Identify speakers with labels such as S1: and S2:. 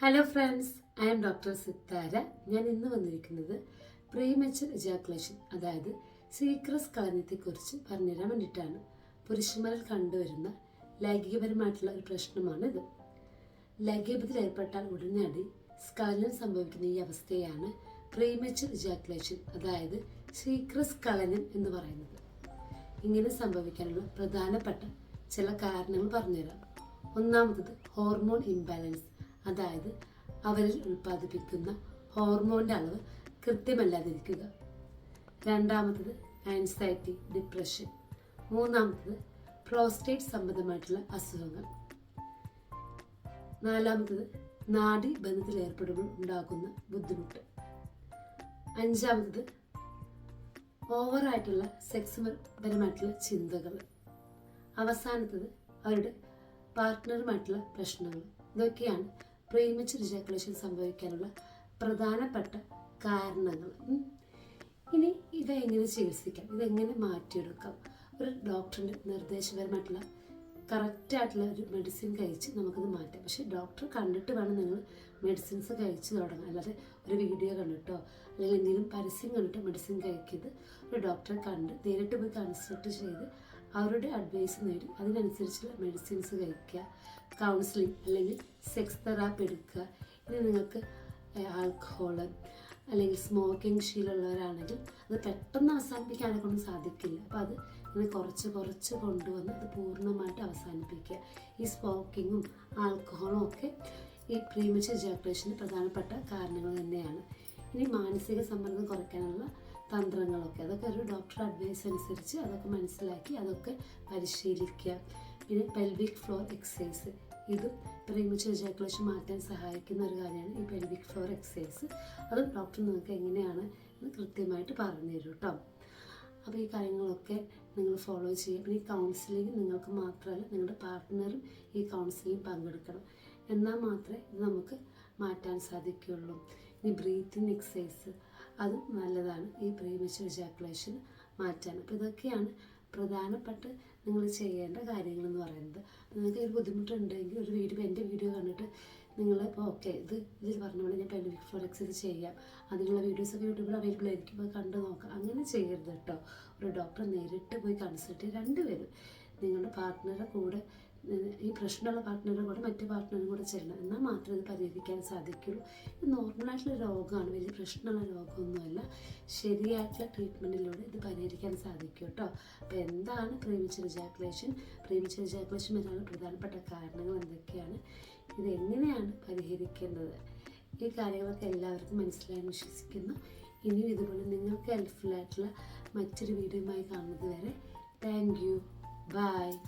S1: Hello friends I am doctor Sithara ഞാൻ ഇന്ന് വന്നിരിക്കുന്നത് പ്രീമച്ചർ ഇജാക്കുലേഷൻ അതായത് സീക്രസ് കളഞ്ഞത്തെക്കുറിച്ച് പറഞ്ഞുതരാൻ വേണ്ടിയിട്ടാണ്. പുരുഷന്മാരിൽ കണ്ടുവരുന്ന ലൈംഗികപരമായിട്ടുള്ള ഒരു പ്രശ്നമാണിത്. ലൈംഗികത്തിൽ ഏർപ്പെട്ടാൽ ഉടനടി സ്കലനം സംഭവിക്കുന്ന ഈ അവസ്ഥയാണ് പ്രീമച്ചർ ഇജാക്കുലേഷൻ അതായത് സീക്രസ് കളനം എന്ന് പറയുന്നത്. ഇങ്ങനെ സംഭവിക്കാനുള്ള പ്രധാനപ്പെട്ട ചില കാരണങ്ങൾ പറഞ്ഞുതരാം. ഒന്നാമത്തത് ഹോർമോൺ ഇംബാലൻസ് അതായത് അവരിൽ ഉൽപ്പാദിപ്പിക്കുന്ന ഹോർമോണിന്റെ അളവ് കൃത്യമല്ലാതിരിക്കുക. രണ്ടാമത്തത് ആൻസൈറ്റി ഡിപ്രഷൻ മൂന്നാമത്തത് പ്രോസ്റ്റേറ്റ് സംബന്ധമായിട്ടുള്ള അസുഖങ്ങൾ. നാലാമത്തത് നാഡി ബന്ധത്തിൽ ഏർപ്പെടുമ്പോൾ ഉണ്ടാകുന്ന ബുദ്ധിമുട്ട്. അഞ്ചാമത്തത് ഓവറായിട്ടുള്ള സെക്സ് പരമായിട്ടുള്ള ചിന്തകൾ. അവസാനത്തത് അവരുടെ പാർട്ട്ണറുമായിട്ടുള്ള പ്രശ്നങ്ങൾ. ഇതൊക്കെയാണ് പ്രീമച്ചർ ഇജാക്കുലേഷൻ സംഭവിക്കാനുള്ള പ്രധാനപ്പെട്ട കാരണങ്ങൾ. ഇനി ഇതെങ്ങനെ ചികിത്സിക്കാം? ഇതെങ്ങനെ മാറ്റിയെടുക്കാം? ഒരു ഡോക്ടറിന്റെ നിർദ്ദേശപരമായിട്ടുള്ള കറക്റ്റായിട്ടുള്ള ഒരു മെഡിസിൻ കഴിച്ച് നമുക്കത് മാറ്റാം. പക്ഷേ ഡോക്ടർ കണ്ടിട്ട് വേണം നിങ്ങൾ മെഡിസിൻസ് കഴിച്ച് തുടങ്ങാം അല്ലാതെ ഒരു വീഡിയോ കണ്ടിട്ടോ അല്ലെങ്കിൽ എന്തെങ്കിലും പരസ്യം കണ്ടിട്ടോ മെഡിസിൻ കഴിക്കരുത്. ഒരു ഡോക്ടറെ കണ്ട് നേരിട്ട് പോയി കൺസൾട്ട് ചെയ്ത് അവരുടെ അഡ്വൈസ് നേടി. അതിനനുസരിച്ചുള്ള മെഡിസിൻസ് കഴിക്കുക കൗൺസിലിംഗ് അല്ലെങ്കിൽ സെക്സ് തെറാപ്പി എടുക്കുക. ഇനി നിങ്ങൾക്ക് ആൽക്കഹോൾ അല്ലെങ്കിൽ സ്മോക്കിംഗ് ശീലമുള്ളവരാണെങ്കിൽ അത് പെട്ടെന്ന് അവസാനിപ്പിക്കാനെ കൊണ്ട് സാധിക്കില്ല. അപ്പോൾ അത് ഇങ്ങനെ കുറച്ച് കുറച്ച് കൊണ്ടുവന്ന് അത് പൂർണമായിട്ട് അവസാനിപ്പിക്കുക. ഈ സ്മോക്കിങ്ങും ആൽക്കഹോളും ഒക്കെ ഈ പ്രീമിച്ച ജനറേഷന്റെ പ്രധാനപ്പെട്ട കാരണങ്ങൾ തന്നെയാണ്. ഇനി മാനസിക സമ്മർദ്ദം കുറയ്ക്കാനുള്ള തന്ത്രങ്ങളൊക്കെ. അതൊക്കെ ഒരു ഡോക്ടർ അഡ്വൈസ് അനുസരിച്ച് അതൊക്കെ മനസ്സിലാക്കി അതൊക്കെ പരിശീലിക്കുക. പിന്നെ പെൽവിക് ഫ്ലോർ എക്സസൈസ് ഇതും പ്രീമച്ചർ ജാക്കുലേഷൻ മാറ്റാൻ സഹായിക്കുന്ന ഒരു കാര്യമാണ് ഈ പെൽവിക് ഫ്ലോർ എക്സസൈസ് അത് ഡോക്ടർ നിങ്ങൾക്ക് എങ്ങനെയാണ് എന്ന് കൃത്യമായിട്ട് പറഞ്ഞു തരും കേട്ടോ അപ്പോൾ ഈ കാര്യങ്ങളൊക്കെ നിങ്ങൾ ഫോളോ ചെയ്യുക. പിന്നെ ഈ കൗൺസിലിംഗ് നിങ്ങൾക്ക് മാത്രമല്ല നിങ്ങളുടെ പാർട്ട്ണറും ഈ കൗൺസിലിംഗ് പങ്കെടുക്കണം. എന്നാൽ മാത്രമേ ഇത് നമുക്ക് മാറ്റാൻ സാധിക്കുകയുള്ളൂ. ഇനി ബ്രീത്തിങ് എക്സസൈസ് അതും നല്ലതാണ്. ഈ പ്രീമച്ചർ ജാക്കുലേഷൻ മാറ്റാൻ അപ്പോൾ ഇതൊക്കെയാണ് പ്രധാനപ്പെട്ട നിങ്ങൾ ചെയ്യേണ്ട കാര്യങ്ങളെന്ന് പറയുന്നത്. നിങ്ങൾക്ക് ഒരു ബുദ്ധിമുട്ടുണ്ടെങ്കിൽ ഒരു വീഡിയോ എന്റെ വീഡിയോ കണ്ടിട്ട് നിങ്ങൾ ഇപ്പോൾ ഓക്കെ ഇത് ഇതിൽ പറഞ്ഞ പോലെ ഞാൻ പെൻവിക് ഫ്ലോറക്സ് ഇത് ചെയ്യാം. അതിനുള്ള വീഡിയോസൊക്കെ യൂട്യൂബിൽ അവൈലബിൾ ആയിരിക്കും. പോയി കണ്ടു നോക്കാം. അങ്ങനെ ചെയ്യരുത് കേട്ടോ. ഒരു ഡോക്ടറെ നേരിട്ട് പോയി കൺസൾട്ട് ചെയ്യുക രണ്ടുപേരും നിങ്ങളുടെ പാർട്ട്ണറുടെ കൂടെ ഈ പ്രശ്നമുള്ള പാർട്ട്ണറുടെ കൂടെ മറ്റു പാർട്ട്ണറും കൂടെ ചെല്ലണം എന്നാൽ മാത്രമേ ഇത് പരിഹരിക്കാൻ സാധിക്കുള്ളൂ. ഇത് നോർമലായിട്ടുള്ള രോഗമാണ്. വലിയ പ്രശ്നമുള്ള രോഗമൊന്നുമല്ല. ശരിയായിട്ടുള്ള ട്രീറ്റ്മെന്റിലൂടെ ഇത് പരിഹരിക്കാൻ സാധിക്കും കേട്ടോ. അപ്പോൾ എന്താണ് പ്രേമിച്ചർ റിജാക്കുലേഷൻ പ്രേമിച്ചർ റിജാക്കുലേഷൻ വരാനുള്ള പ്രധാനപ്പെട്ട കാരണങ്ങൾ എന്തൊക്കെയാണ്? ഇത് എങ്ങനെയാണ് പരിഹരിക്കേണ്ടത്? ഈ കാര്യങ്ങളൊക്കെ എല്ലാവർക്കും മനസ്സിലായെന്ന് വിശ്വസിക്കുന്നു. ഇനിയും ഇതുപോലെ നിങ്ങൾക്ക് ഹെൽപ്ഫുൾ ആയിട്ടുള്ള മറ്റൊരു വീഡിയോയുമായി കാണുന്നത് വരെ. Thank Bye.